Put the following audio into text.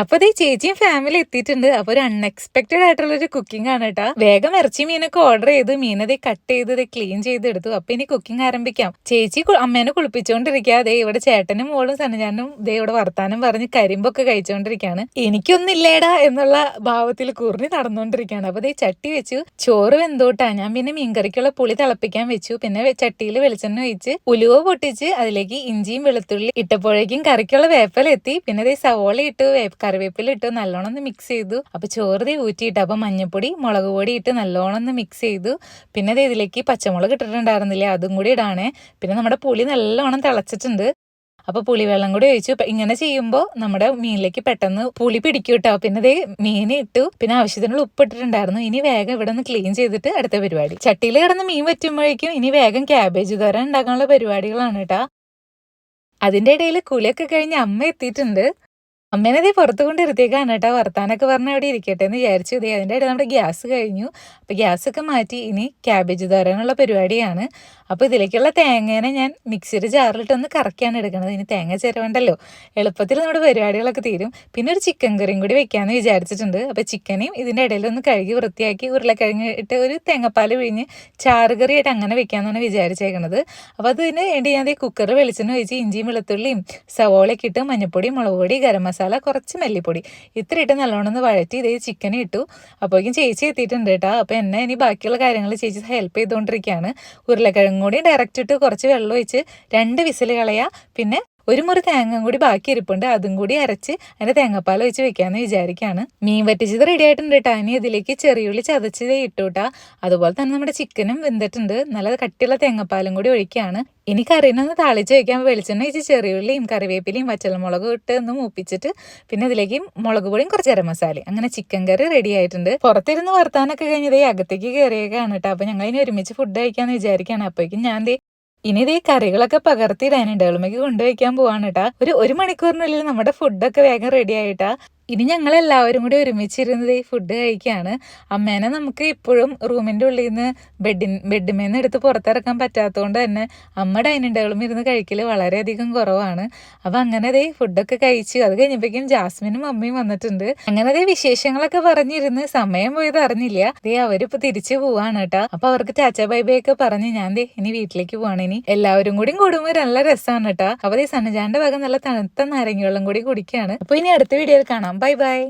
അപ്പൊ ദേ ചേച്ചിയും ഫാമിലി എത്തിയിട്ടുണ്ട്. അപ്പൊ ഒരു അൺഎക്സ്പെക്ടഡ് ആയിട്ടുള്ള ഒരു കുക്കിംഗ് ആണ് കേട്ടോ വേഗം ഇറച്ചി മീനൊക്കെ ഓർഡർ ചെയ്ത് മീനതെ കട്ട് ചെയ്ത് ക്ലീൻ ചെയ്ത് എടുത്തു. അപ്പൊ ഇനി കുക്കിംഗ് ആരംഭിക്കാം. ചേച്ചി അമ്മേനെ കുളിപ്പിച്ചുകൊണ്ടിരിക്കുക ദേ ഇവിടെ ചേട്ടനും മോളും സനജാനും ദേ ഇവിടെ വർത്താനം പറഞ്ഞ് കരിമ്പൊക്കെ കഴിച്ചുകൊണ്ടിരിക്കുകയാണ് എനിക്കൊന്നില്ലേടാ എന്നുള്ള ഭാവത്തിൽ കുറിഞ്ഞ് നടന്നുകൊണ്ടിരിക്കുകയാണ് അപ്പൊ ദേ ചട്ടി വെച്ചു. ചോറ് വെന്തോട്ടാ. ഞാൻ പിന്നെ മീൻകറിക്കുള്ള പുളി തിളപ്പിക്കാൻ വെച്ചു. പിന്നെ ചട്ടിയിൽ വെളിച്ചെണ്ണ ഒഴിച്ച് ഉലുവ പൊട്ടിച്ച് അതിലേക്ക് ഇഞ്ചിയും വെളുത്തുള്ളി ഇട്ടപ്പോഴേക്കും കറിക്കുള്ള വേപ്പല എത്തി. പിന്നെ ദേ സവോള ഇട്ട് കറിവേപ്പില ഇട്ട് നല്ലോണം ഒന്ന് മിക്സ് ചെയ്തു. അപ്പൊ ചോറ് ഊറ്റിയിട്ട് അപ്പൊ മഞ്ഞപ്പൊടി മുളക് പൊടി ഇട്ട് നല്ലോണം ഒന്ന് മിക്സ് ചെയ്തു. പിന്നെ അത് ഇതിലേക്ക് പച്ചമുളക് ഇട്ടിട്ടുണ്ടായിരുന്നില്ലേ അതും കൂടി ഇടാണേ. പിന്നെ നമ്മുടെ പുളി നല്ലോണം തിളച്ചിട്ടുണ്ട്. അപ്പൊ പുളിവെള്ളം കൂടി ഒഴിച്ചു. ഇങ്ങനെ ചെയ്യുമ്പോൾ നമ്മുടെ മീനിലേക്ക് പെട്ടെന്ന് പുളി പിടിക്കും കേട്ടോ പിന്നെ ദേ മീൻ ഇട്ടു. പിന്നെ ആവശ്യത്തിനുള്ള ഉപ്പ് ഇട്ടിട്ടുണ്ടായിരുന്നു. ഇനി വേഗം ഇവിടെ നിന്ന് ക്ലീൻ ചെയ്തിട്ട് അടുത്ത പരിപാടി. ചട്ടിയിൽ കിടന്ന് മീൻ വറ്റുമ്പോഴേക്കും ഇനി വേഗം ക്യാബേജ് തോരൻ ഉണ്ടാക്കാനുള്ള പരിപാടികളാണ് കേട്ടാ അതിന്റെ ഇടയിൽ കുളിയൊക്കെ കഴിഞ്ഞ് അമ്മ എത്തിയിട്ടുണ്ട്. അമ്മേനെ ദേ പുറത്തു കൊണ്ടിരുത്തിയേക്കാണ് കേട്ടോ. വർത്താനൊക്കെ പറഞ്ഞ് അവിടെ ഇരിക്കട്ടെ എന്ന് വിചാരിച്ചു. ദേ അതിന്റെ ഇടയിൽ നമ്മുടെ ഗ്യാസ് കഴിഞ്ഞു. അപ്പോൾ ഗ്യാസൊക്കെ മാറ്റി ഇനി ക്യാബേജ് തരാനുള്ള പരിപാടിയാണ്. അപ്പോൾ ഇതിലേക്കുള്ള തേങ്ങേനെ ഞാൻ മിക്സിയുടെ ജാറിലിട്ടൊന്ന് കറക്കിയാണ് എടുക്കുന്നത് ഇനി തേങ്ങ ചിരവണ്ടല്ലോ. എളുപ്പത്തിൽ നമ്മുടെ പരിപാടികളൊക്കെ തീരും. പിന്നെ ഒരു ചിക്കൻ കറിയും കൂടി വെക്കാമെന്ന് വിചാരിച്ചിട്ടുണ്ട്. അപ്പോൾ ചിക്കനെയും ഇതിന്റെ ഇടയിൽ ഒന്ന് കഴുകി വൃത്തിയാക്കി ഉരുളക്കിഴങ്ങ് ഇട്ട് ഒരു തേങ്ങാപ്പാൽ പിഴിഞ്ഞ് ചാറുകറിയായിട്ട് അങ്ങനെ വെക്കാമെന്നാണ് വിചാരിച്ചേക്കുന്നത് അപ്പോൾ അതിന് വേണ്ടി ഞാൻ കുക്കർ വെളിച്ചെണ്ണ ഒഴിച്ച് ഇഞ്ചിയും വെളുത്തുള്ളിയും സവോളയൊക്കെ ഇട്ട് മഞ്ഞപ്പൊടി മുളക് പൊടി ഗരം മസാല കുറച്ച് മല്ലിപ്പൊടി ഇത്ര ഇട്ട് നല്ലോണം ഒന്ന് വഴറ്റി ഇതേ ചിക്കൻ ഇട്ടു. അപ്പോഴേക്കും ചേച്ചി എത്തിയിട്ടുണ്ട് കേട്ടോ. അപ്പോൾ എന്നെ ഇനി ബാക്കിയുള്ള കാര്യങ്ങൾ ചേച്ചി ഹെൽപ്പ് ചെയ്തുകൊണ്ടിരിക്കുകയാണ് ഉരുളക്കിഴങ്ങും കൂടി ഡയറക്റ്റ് ഇട്ട് കുറച്ച് വെള്ളം ഒഴിച്ച് രണ്ട് വിസിൽ കളയുക പിന്നെ ഒരു മുറി തേങ്ങ കൂടി ബാക്കി ഇരിപ്പുണ്ട് അതും കൂടി അരച്ച് അതിന്റെ തേങ്ങാപ്പാൽ ഒഴിച്ച് വെക്കാന്ന് വിചാരിക്കുകയാണ് മീൻ വറ്റിച്ചത് റെഡി ആയിട്ടുണ്ട് കേട്ടോ ഇനി ഇതിലേക്ക് ചെറിയുള്ളി ചതച്ച് ഇട്ടൂട്ടാ. അതുപോലെ തന്നെ നമ്മുടെ ചിക്കനും വെന്തിട്ടുണ്ട്. നല്ല കട്ടിയുള്ള തേങ്ങാപ്പാലും കൂടി ഒഴിക്കുകയാണ് ഇനി കറീനൊന്ന് താളിച്ച് വെക്കാൻ വെളിച്ചെണ്ണ ചെറിയ ചെറിയുള്ളിയും കറിവേപ്പിലയും പച്ചമുളകും ഇട്ട് ഒന്ന് മൂപ്പിച്ചിട്ട് പിന്നെ ഇതിലേക്ക് മുളക് പൊടിയും കുറച്ച് ഗരം മസാലയും. അങ്ങനെ ചിക്കൻ കറി റെഡി ആയിട്ടുണ്ട്. പുറത്തിരുന്ന് വർത്താനൊക്കെ ഈ അകത്തേക്ക് കയറിയേക്കാണ് കേട്ടോ അപ്പൊ ഞങ്ങൾ ഇനി ഒരുമിച്ച് ഫുഡ് കഴിക്കാന്ന് വിചാരിക്കുകയാണ് അപ്പോഴേക്കും ഞാൻ ഇനി ഇതേ കറികളൊക്കെ പകർത്തി ഡൈനിങ് ടേബിളിലേക്ക് കൊണ്ടുവയ്ക്കാൻ പോവാണ് കേട്ടാ ഒരു ഒരു മണിക്കൂറിനുള്ളിൽ നമ്മുടെ ഫുഡൊക്കെ വേഗം റെഡി ആയിട്ടാ. ഇനി ഞങ്ങൾ എല്ലാവരും കൂടി ഒരുമിച്ചിരുന്നത് ഈ ഫുഡ് കഴിക്കുകയാണ് അമ്മേനെ നമുക്ക് ഇപ്പോഴും റൂമിന്റെ ഉള്ളിൽ നിന്ന് ബെഡിൻ ബെഡ്മേന്ന് എടുത്ത് പുറത്തിറക്കാൻ പറ്റാത്തതുകൊണ്ട് തന്നെ അമ്മ ഡൈനിങ് ടേബിളും ഇരുന്ന് കഴിക്കൽ വളരെയധികം കുറവാണ്. അപ്പോൾ അങ്ങനെ ദേ ഫുഡൊക്കെ കഴിച്ചു അത് കഴിഞ്ഞപ്പോഴേക്കും ജാസ്മിനും അമ്മയും വന്നിട്ടുണ്ട്. അങ്ങനെ ദേ വിശേഷങ്ങളൊക്കെ പറഞ്ഞിരുന്ന് സമയം പോയത് അറിഞ്ഞില്ല. ദേ അവരിപ്പോൾ തിരിച്ചു പോവാണ് കേട്ടോ അപ്പോൾ അവർക്ക് ചാച്ച ബൈ ബൈ ഒക്കെ പറഞ്ഞ് ഞാൻ ദേ ഇനി വീട്ടിലേക്ക് പോവാണ് ഇനി. എല്ലാവരും കൂടി കൂടുമ്പോൾ നല്ല രസമാണ് കേട്ടോ അപ്പോൾ ദേ സനജാന്റെ ഭാഗം നല്ല തണുത്ത നാരങ്ങ വെള്ളം കൂടി കുടിക്കുകയാണ് അപ്പോൾ ഇനി അടുത്ത വീഡിയോയിൽ കാണാം. Bye bye